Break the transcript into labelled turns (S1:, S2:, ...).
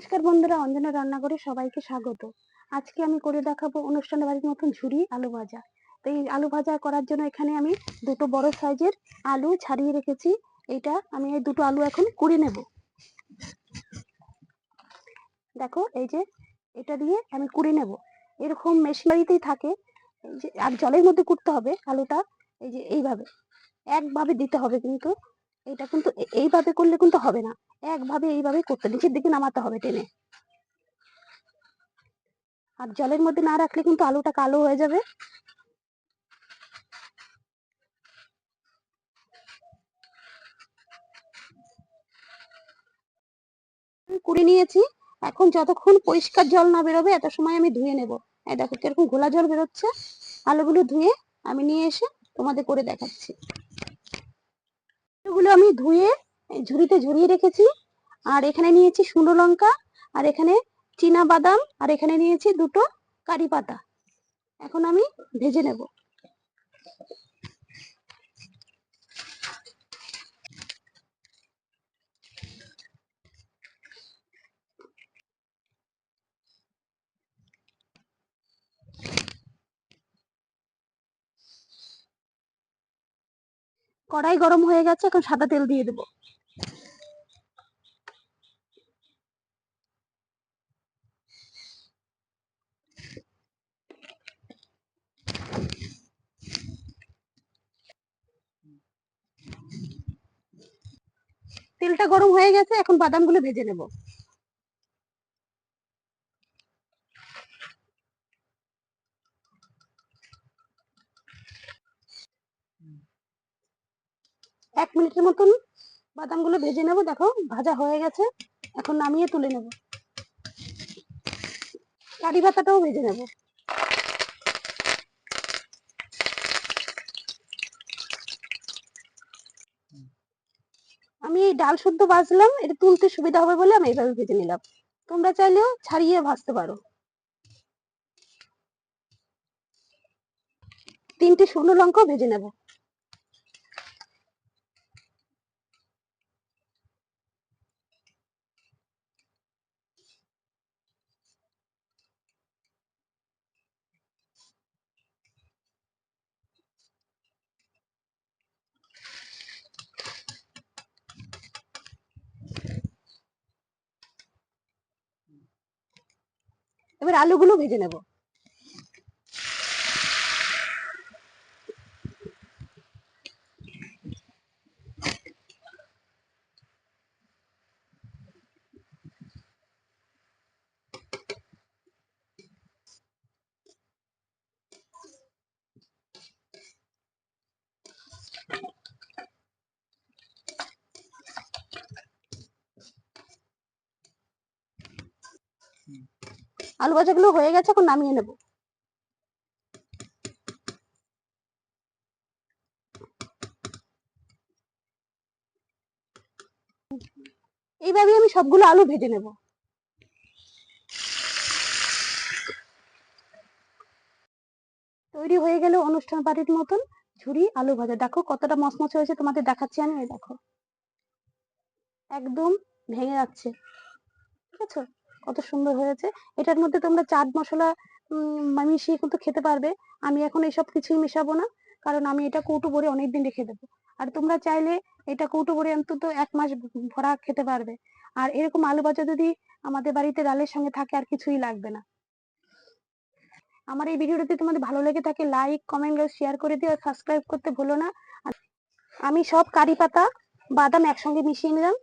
S1: নমস্কার বন্ধুরা, অঞ্জনা রান্নাঘরে সবাইকে স্বাগত। আজকে আমি করে দেখাবো অনুষ্ঠান বাড়ির মতন ঝুরি আলু ভাজা। তো এই আলু ভাজা করার জন্য এখানে আমি দুটো বড় সাইজের আলু ছাড়িয়ে রেখেছি। এটা আমি এই দুটো আলু এখন কুড়ে নেব। দেখো, এই যে এটা দিয়ে আমি কুড়ে নেব। এরকম মেশিনারিতেই থাকে। এই যে, আর জলের মধ্যে কুটতে হবে আলুটা। এই যে, এইভাবে। একভাবে দিতে হবে কিন্তু। এটা কিন্তু এইভাবে করলে কিন্তু হবে না। একভাবে এইভাবে করতে, নিচের দিকে নামাতে হবে টেনে। আর জলের মধ্যে না রাখলে কিন্তু আলুটা কালো হয়ে যাবে। কুড়ে নিয়েছি। এখন যতক্ষণ পরিষ্কার জল না বেরোবে, এত সময় আমি ধুয়ে নেব। এই দেখো কীরকম ঘোলা জল বেরোচ্ছে। আলুগুলো ধুয়ে আমি নিয়ে এসে তোমাদের করে দেখাচ্ছি। আলুগুলো আমি ধুয়ে, ঝুড়িতে ঝুড়িয়ে রেখেছি। আর এখানে নিয়েছি শুকনো লঙ্কা, আর এখানে চীনা বাদাম, আর এখানে নিয়েছি দুটো কারি পাতা। এখন আমি ভেজে নেব। কড়াই গরম হয়ে গেছে, এখন সাদা তেল দিয়ে দেবো। তেলটা গরম হয়ে গেছে, এখন বাদামগুলো ভেজে নেব। এক মিনিটের মতন বাদামগুলো ভেজে নেব, দেখো ভাজা হয়ে গেছে। এখন নামিয়ে তুলে নেব। কারি পাতাটাও ভেজে নেব। আমি এই ডাল শুদ্ধ ভাজলাম, এটা তুলতে সুবিধা হবে বলে আমি এইভাবে ভেজে নিলাম। তোমরা চাইলেও ছাড়িয়ে ভাজতে পারো। তিনটে শুকনো লঙ্কাও ভেজে নেব। এবার আলুগুলো ভেজে নেব। আলু ভাজাগুলো হয়ে গেছে, এখন নামিয়ে নেব। এইভাবে আমি সবগুলো আলু ভেজে নেব। তৈরি হয়ে গেল অনুষ্ঠান বাড়ির মতন ঝুরি আলু ভাজা। দেখো কতটা মচমচে হয়েছে, তোমাদের দেখাচ্ছি আমি দেখো। একদম ভেঙে যাচ্ছে। ঠিক আছে? কত সুন্দর হয়েছে। এটার মধ্যে তোমরা চাট মশলা মিশিয়ে কিন্তু খেতে পারবে। আমি এখন এইসব কিছুই মেশাবো না, কারণ আমি এটা কৌটো ভরে অনেকদিন রেখে দেবো। আর তোমরা চাইলে এটা কৌটো ভরে অন্তত এক মাস ভরা খেতে পারবে। আর এরকম আলু ভাজা যদি আমাদের বাড়িতে ডালের সঙ্গে থাকে, আর কিছুই লাগবে না। আমার এই ভিডিওটা যদি তোমাদের ভালো লেগে থাকে লাইক কমেন্ট শেয়ার করে দিও, আর সাবস্ক্রাইব করতে ভুলো না। আমি সব কারি পাতা, বাদাম একসঙ্গে মিশিয়ে নিলাম।